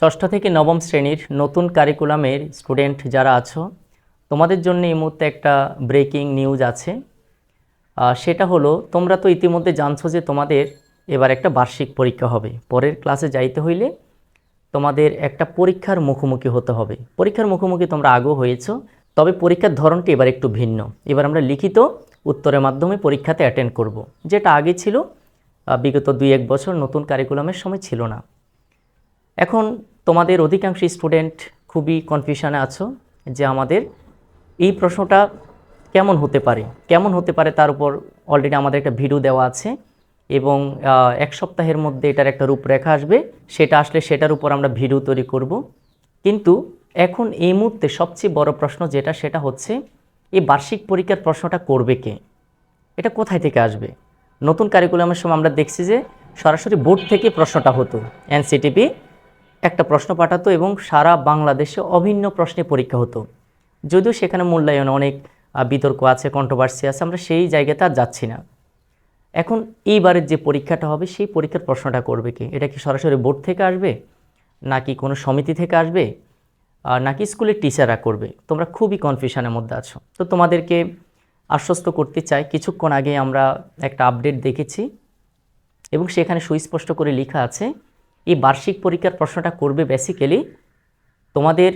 ষষ্ঠ থেকে নবম শ্রেণির নতুন কারিকুলামের স্টুডেন্ট যারা আছো, তোমাদের জন্য এই মুহূর্তে একটা ব্রেকিং নিউজ আছে। সেটা হলো, তোমরা তো ইতিমধ্যে জানছো যে তোমাদের এবার একটা বার্ষিক পরীক্ষা হবে। পরের ক্লাসে যাইতে হইলে তোমাদের একটা পরীক্ষার মুখোমুখি হতে হবে। পরীক্ষার মুখোমুখি তোমরা আগেও হয়েছো, তবে পরীক্ষার ধরনটি এবার একটু ভিন্ন। এবার আমরা লিখিত উত্তরের মাধ্যমে পরীক্ষাতে অ্যাটেন্ড করব। যেটা আগে ছিল বিগত দুই এক বছর নতুন কারিকুলামের সময় ছিল না। এখন তোমাদের অধিকাংশ স্টুডেন্ট খুবই কনফিউশনে আছো যে আমাদের এই প্রশ্নটা কেমন হতে পারে, কেমন হতে পারে তার উপর অলরেডি আমাদের একটা ভিডিও দেওয়া আছে এবং এক সপ্তাহের মধ্যে এটার একটা রূপরেখা আসবে, সেটা আসলে সেটার উপর আমরা ভিডিও তৈরি করব। কিন্তু এখন এই মুহূর্তে সবচেয়ে বড় প্রশ্ন যেটা, সেটা হচ্ছে এই বার্ষিক পরীক্ষার প্রশ্নটা করবে কে? এটা কোথায় থেকে আসবে? নতুন কারিকুলামের সময় আমরা দেখছি যে সরাসরি বোর্ড থেকে প্রশ্নটা হতো এনসিটিপি একটা প্রশ্ন পাঠাতো এবং সারা বাংলাদেশে অভিন্ন প্রশ্নে পরীক্ষা হতো। যদিও সেখানে মূল্যায়ন অনেক বিতর্ক আছে কন্ট্রোভার্সি আছে, আমরা সেই জায়গাতে আর যাচ্ছি না। এখন এইবারের যে পরীক্ষাটা হবে, সেই পরীক্ষার প্রশ্নটা করবে কি? এটা কি সরাসরি বোর্ড থেকে আসবে? নাকি কোনো সমিতি থেকে আসবে? নাকি স্কুলের টিচাররা করবে? তোমরা খুবই কনফিউশনের মধ্যে আছো। তো তোমাদেরকে আশ্বস্ত করতে চাই, কিছুক্ষণ আগে আমরা একটা আপডেট দেখেছি এবং সেখানে সুস্পষ্ট করে লেখা আছে এই বার্ষিক পরীক্ষার প্রশ্নটা করবে বেসিক্যালি তোমাদের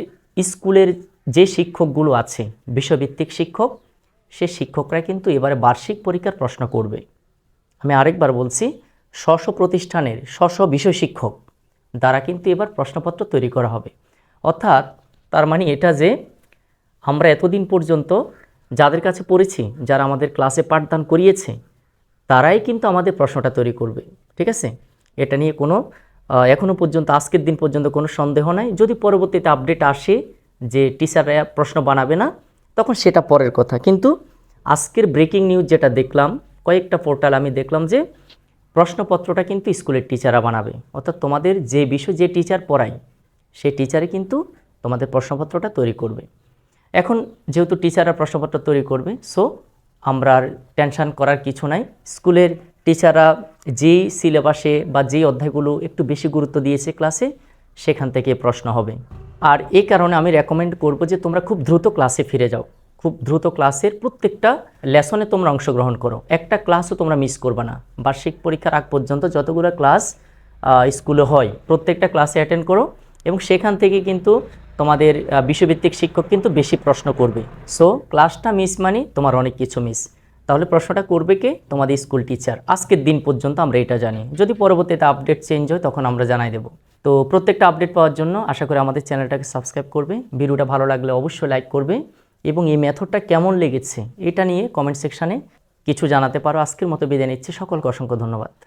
স্কুলের যে শিক্ষকগুলো আছে বিশ্বভিত্তিক শিক্ষক, সে শিক্ষকরা কিন্তু এবারে বার্ষিক পরীক্ষার প্রশ্ন করবে। আমি আরেকবার বলছি স্ব প্রতিষ্ঠানের স্ব বিষয় শিক্ষক দ্বারা কিন্তু এবার প্রশ্নপত্র তৈরি করা হবে। অর্থাৎ তার মানে এটা যে আমরা এতদিন পর্যন্ত যাদের কাছে পড়েছি, যারা আমাদের ক্লাসে পাঠদান করিয়েছে, তারাই কিন্তু আমাদের প্রশ্নটা তৈরি করবে। ঠিক আছে? এটা নিয়ে কোনো আহ, এখনও পর্যন্ত আজকের দিন পর্যন্ত কোনো সন্দেহ নাই। যদি পরবর্তীতে আপডেট আসে যে টিচাররা প্রশ্ন বানাবে না তখন সেটা পরের কথা। কিন্তু আজকের ব্রেকিং নিউজ যেটা দেখলাম কয়েকটা পোর্টাল আমি দেখলাম যে প্রশ্নপত্রটা কিন্তু স্কুলের টিচাররা বানাবে। অর্থাৎ তোমাদের যে বিষয় যে টিচার পড়ায় সেই টিচারে কিন্তু তোমাদের প্রশ্নপত্রটা তৈরি করবে। এখন যেহেতু টিচাররা প্রশ্নপত্র তৈরি করবে সো আমরা আর টেনশন করার কিছু নাই। স্কুলের টিচাররা যেই সিলেবাসে বা যেই অধ্যায়গুলো একটু বেশি গুরুত্ব দিয়েছে ক্লাসে সেখান থেকে প্রশ্ন হবে। আর এই কারণে আমি রেকমেন্ড করব যে তোমরা খুব দ্রুত ক্লাসে ফিরে যাও। খুব দ্রুত ক্লাসের প্রত্যেকটা লেসনে তোমরা অংশগ্রহণ করো। একটা ক্লাসও তোমরা মিস করবে না। বার্ষিক পরীক্ষার আগ পর্যন্ত যতগুলো ক্লাস স্কুলে হয় প্রত্যেকটা ক্লাসে অ্যাটেন্ড করো এবং সেখান থেকে কিন্তু তোমাদের আহ, বিষয়ভিত্তিক শিক্ষক কিন্তু বেশি প্রশ্ন করবে। সো ক্লাসটা মিস মানে তোমার অনেক কিছু মিস তাহলে প্রশ্নটা করবে কে? তোমাদের স্কুল টিচার। আজকের দিন পর্যন্ত আমরা এটা জানি। যদি পরবর্তীতে আপডেট চেঞ্জ হয়, তখন আমরা জানাই দেব। তো প্রত্যেকটা আপডেট পাওয়ার জন্য আশা করি আমাদের চ্যানেলটাকে সাবস্ক্রাইব করবে। ভিডিওটা ভালো লাগলে অবশ্যই লাইক করবে। এবং এই মেথডটা কেমন লেগেছে, এটা নিয়ে কমেন্ট সেকশানে কিছু জানাতে পারো। আজকের মতো বিদায় নিচ্ছি। সকলকে অসংখ্য ধন্যবাদ।